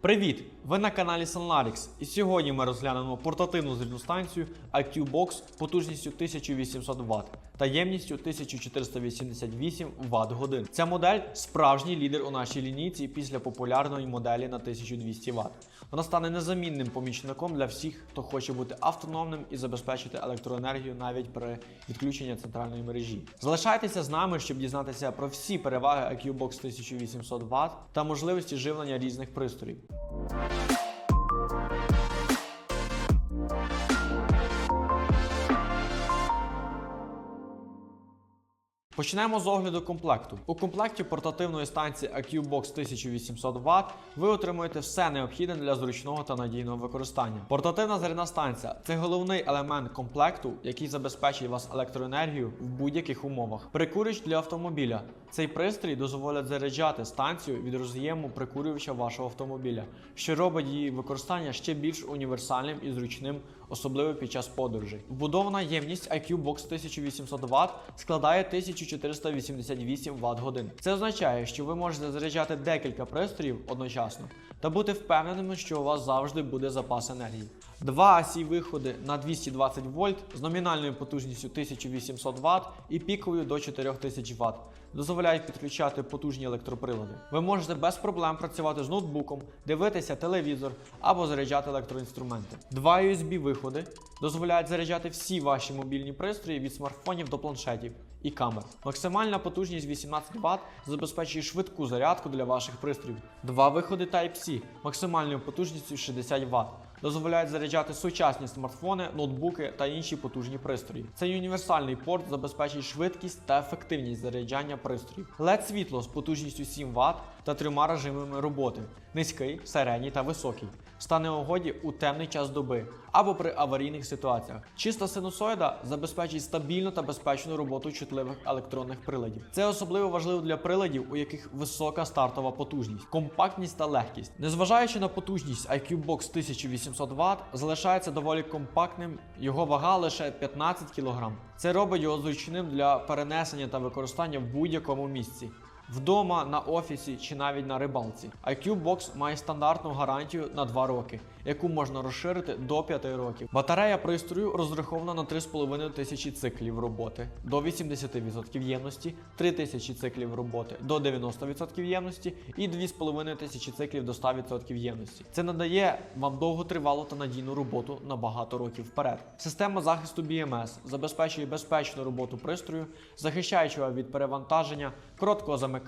Привіт! Ви на каналі Sunlarix і сьогодні ми розглянемо портативну зрівну станцію IQ Box потужністю 1800 Вт та ємністю 1488 Вт годин. Ця модель справжній лідер у нашій лінійці після популярної моделі на 1200 Вт. Вона стане незамінним помічником для всіх, хто хоче бути автономним і забезпечити електроенергію навіть при відключенні центральної мережі. Залишайтеся з нами, щоб дізнатися про всі переваги IQ Box 1800 Вт та можливості живлення різних пристроїв. Почнемо з огляду комплекту. У комплекті портативної станції IQ Box 1800 Вт ви отримуєте все необхідне для зручного та надійного використання. Портативна зарядна станція це головний елемент комплекту, який забезпечить вас електроенергію в будь-яких умовах. Прикурювач для автомобіля. Цей пристрій дозволить заряджати станцію від роз'єму прикурювача вашого автомобіля, що робить її використання ще більш універсальним і зручним, особливо під час подорожей. Вбудована ємність IQ Box 1800 Вт складає 1488 Вт годин. Це означає, що ви можете заряджати декілька пристроїв одночасно та бути впевненими, що у вас завжди буде запас енергії. Два осі виходи на 220 вольт з номінальною потужністю 1800 Вт і піковою до 4000 Вт дозволяють підключати потужні електроприлади. Ви можете без проблем працювати з ноутбуком, дивитися телевізор або заряджати електроінструменти. Два USB виходи дозволяють заряджати всі ваші мобільні пристрої від смартфонів до планшетів і камер. Максимальна потужність 18 Вт забезпечує швидку зарядку для ваших пристроїв. Два виходи Type-C максимальною потужністю 60 Вт. Дозволяють заряджати сучасні смартфони, ноутбуки та інші потужні пристрої. Цей універсальний порт забезпечить швидкість та ефективність заряджання пристроїв. led світло з потужністю 7 Вт та трьома режимами роботи: низький, середній та високий. Стане у годі у темний час доби або при аварійних ситуаціях. Чиста синусоїда забезпечить стабільну та безпечну роботу чутливих електронних приладів. Це особливо важливо для приладів, у яких висока стартова потужність, компактність та легкість. Незважаючи на потужність IQ Box 1800 Вт, залишається доволі компактним. Його вага лише 15 кг. Це робить його зручним для перенесення та використання в будь-якому місці. Вдома, на офісі чи навіть на рибалці. IQ Box має стандартну гарантію на 2 роки, яку можна розширити до 5 років. Батарея пристрою розрахована на 3,5 тисячі циклів роботи до 80% ємності, 3 тисячі циклів роботи до 90% ємності і 2,5 тисячі циклів до 100% ємності. Це надає вам довготривалу та надійну роботу на багато років вперед. Система захисту BMS забезпечує безпечну роботу пристрою, захищаючи від перевантаження, короткого замикання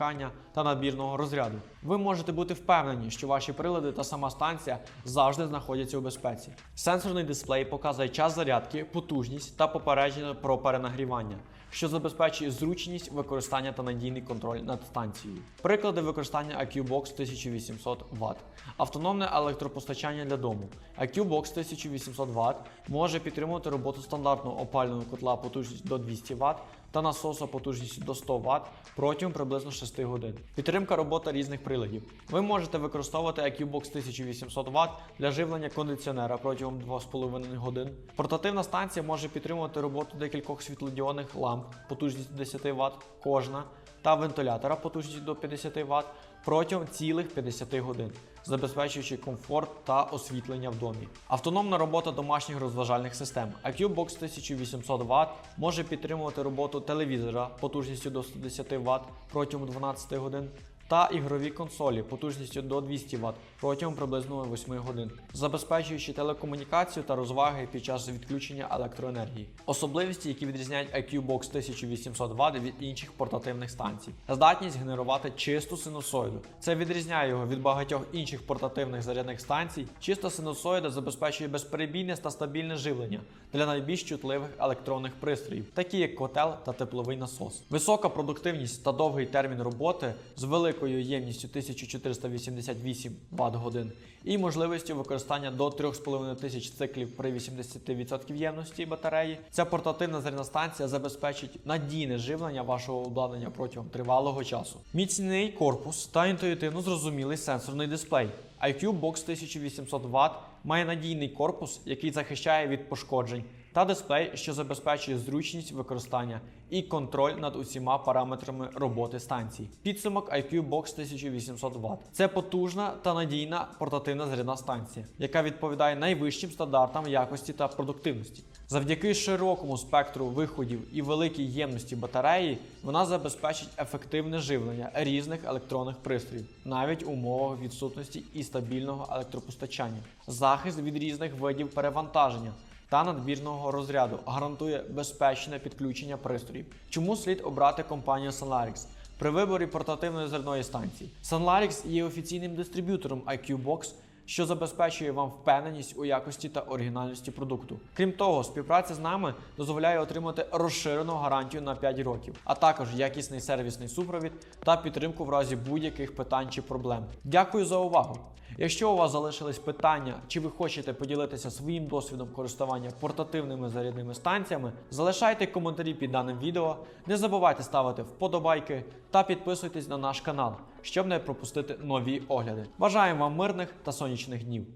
та надбірного розряду. Ви можете бути впевнені, що ваші прилади та сама станція завжди знаходяться у безпеці. Сенсорний дисплей показує час зарядки, потужність та попередження про перенагрівання, що забезпечує зручність використання та надійний контроль над станцією. Приклади використання IQ Box 1800 Вт. Автономне електропостачання для дому. IQ Box 1800 Вт може підтримувати роботу стандартного опалювального котла потужністю до 200 Вт та насоса потужністю до 100 Вт протягом приблизно 6 годин. Підтримка роботи різних приладів. Ви можете використовувати IQ Box 1800 Вт для живлення кондиціонера протягом 2,5 годин. Портативна станція може підтримувати роботу декількох світлодіодних ламп потужністю 10 Вт кожна та вентилятора потужністю до 50 Вт протягом цілих 50 годин, забезпечуючи комфорт та освітлення в домі. Автономна робота домашніх розважальних систем. IQ Box 1800 Вт може підтримувати роботу телевізора потужністю до 110 Вт протягом 12 годин. Та ігрові консолі потужністю до 200 Вт протягом приблизно 8 годин, забезпечуючи телекомунікацію та розваги під час відключення електроенергії. Особливості, які відрізняють IQ Box 1800 Вт від інших портативних станцій. Здатність генерувати чисту синусоїду. Це відрізняє його від багатьох інших портативних зарядних станцій. Чиста синусоїда забезпечує безперебійне та стабільне живлення для найбільш чутливих електронних пристроїв, такі як котел та тепловий насос. Висока продуктивність та довгий термін роботи з великою ємністю 1488 Вт годин і можливістю використання до 3,5 тисяч циклів при 80% ємності батареї. Ця портативна зарядна станція забезпечить надійне живлення вашого обладнання протягом тривалого часу. Міцний корпус та інтуїтивно зрозумілий сенсорний дисплей. IQ Box 1800 Вт має надійний корпус, який захищає від пошкоджень та дисплей, що забезпечує зручність використання і контроль над усіма параметрами роботи станції. Підсумок IQ Box 1800 Вт. Це потужна та надійна портативна зарядна станція, яка відповідає найвищим стандартам якості та продуктивності. Завдяки широкому спектру виходів і великій ємності батареї вона забезпечить ефективне живлення різних електронних пристроїв, навіть у умовах відсутності і стабільного електропостачання, захист від різних видів перевантаження та надмірного розряду гарантує безпечне підключення пристроїв. Чому слід обрати компанію Sunlarix? При виборі портативної зерної станції Sunlarix є офіційним дистриб'ютором IQ Box, що забезпечує вам впевненість у якості та оригінальності продукту. Крім того, співпраця з нами дозволяє отримати розширену гарантію на 5 років, а також якісний сервісний супровід та підтримку в разі будь-яких питань чи проблем. Дякую за увагу! Якщо у вас залишились питання, чи ви хочете поділитися своїм досвідом користування портативними зарядними станціями, залишайте коментарі під даним відео. Не забувайте ставити вподобайки та підписуйтесь на наш канал, щоб не пропустити нові огляди. Бажаємо вам мирних та сонячних днів!